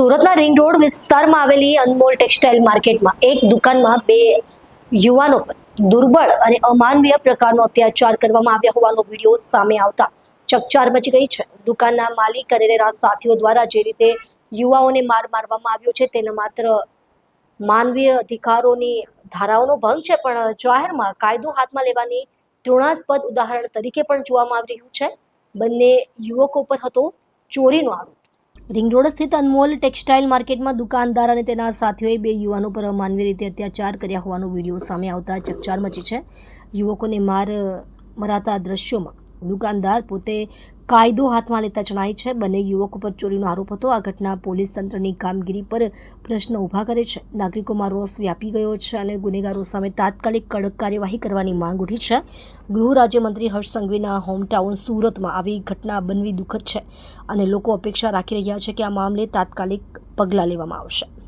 સુરતના ring road વિસ્તારમાં આવેલી અનમોલ ટેક્સટાઇલ માર્કેટમાં એક દુકાનમાં બે યુવાનો પર દુર્બળ અને અમાનવીય પ્રકારનો અત્યાચાર કરવામાં આવ્યા હોવાનો વીડિયો સામે આવતા ચકચાર મચી ગઈ છે. દુકાનના માલિક અને તેના સાથીઓ દ્વારા જે રીતે યુવાઓને માર મારવામાં આવ્યો છે તેના માત્ર માનવીય અધિકારોની ધારાઓનો ભંગ છે, પણ જાહેરમાં કાયદો હાથમાં લેવાની તૃણાસ્પદ ઉદાહરણ તરીકે પણ જોવામાં આવી રહ્યું છે. બંને યુવકો પર હતો ચોરીનો આરોપ. રિંગ રોડ સ્થિત અનમોલ ટેક્સટાઇલ માર્કેટમાં દુકાનદાર અને તેના સાથીઓએ બે યુવાનો પર માનવી રીતે અત્યાચાર કર્યા હોવાનો વીડિયો સામે આવતા ચકચાર મચી છે. યુવકોને માર મરાતા દ્રશ્યોમાં દુકાનદાર પોતે કાયદો હાથમાં લેતા જણાય છે. બંને યુવક ઉપર ચોરીનો આરોપ હતો. આ ઘટના પોલીસ તંત્રની કામગીરી પર પ્રશ્ન ઊભા કરે છે. નાગરિકોમાં રોષ વ્યાપી ગયો છે અને ગુનેગારો સામે તાત્કાલિક કડક કાર્યવાહી કરવાની માંગ ઉઠી છે. ગૃહ રાજ્યમંત્રી હર્ષ સંઘવીના હોમટાઉન સુરતમાં આવી ઘટના બનવી દુઃખદ છે અને લોકો અપેક્ષા રાખી રહ્યા છે કે આ મામલે તાત્કાલિક પગલાં લેવામાં આવશે.